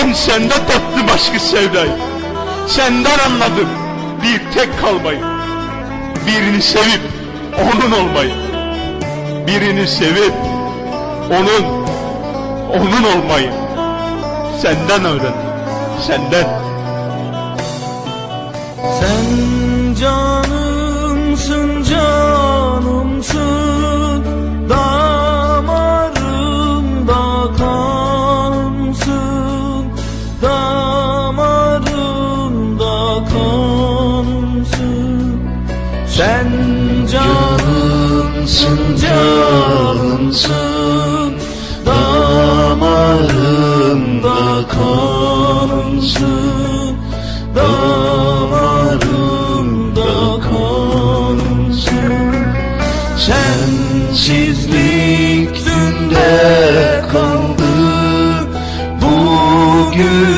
Ben sende tattım aşkı sevdayı. Senden anladım bir tek kalmayı. Birini sevip onun olmayı. Birini sevip onun onun olmayı. Senden öğrendim. Senden. Sen canımsın canımsın canımsın Damarımda kanımsın Damarımda kanımsın. Sensizlik dünde kaldı Bugünüm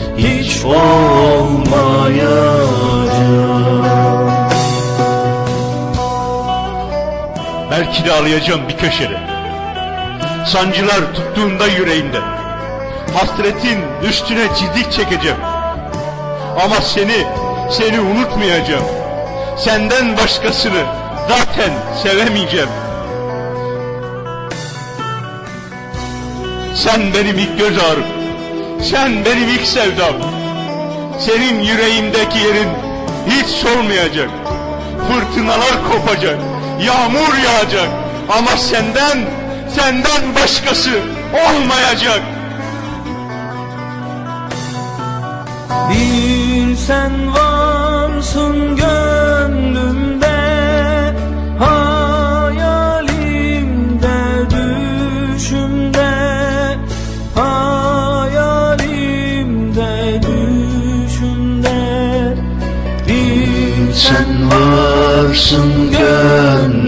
hiç olmayacak Belki de ağlayacağım bir köşede. Sancılar tuttuğunda yüreğimde. Hasretin üstüne çizik çekeceğim. Ama seni, seni unutmayacağım. Senden başkasını zaten sevemeyeceğim. Sen benim ilk göz ağrım. Sen benim ilk sevdam. Senin yüreğimdeki yerin hiç solmayacak. Fırtınalar kopacak. Yağmur yağacak. Ama senden, senden başkası olmayacak. Bir sen varsın sen varsın gönlümde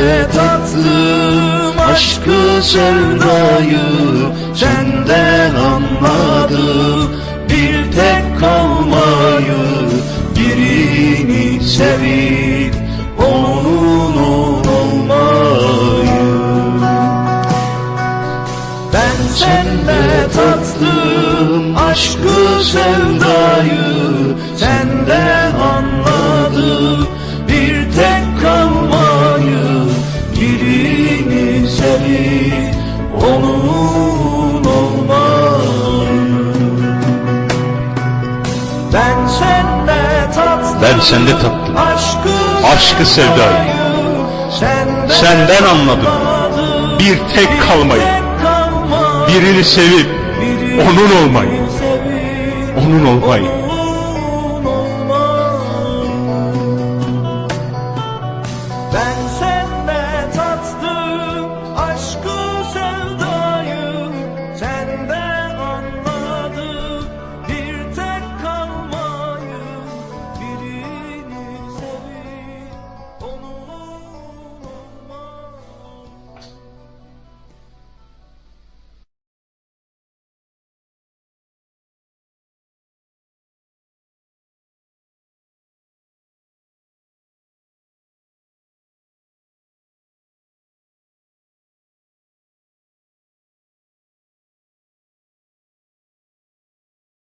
de tattım aşkı sevdayı Senden anladım. Bir tek kalmayı Birini sevip onun olmayı. Ben sende tattım aşkı sevdayı Senden Ben sende tattım. aşkı, sevdayı. Senden, anladım. Bir tek kalmayı, birini sevip onun olmayı, onun olmayı.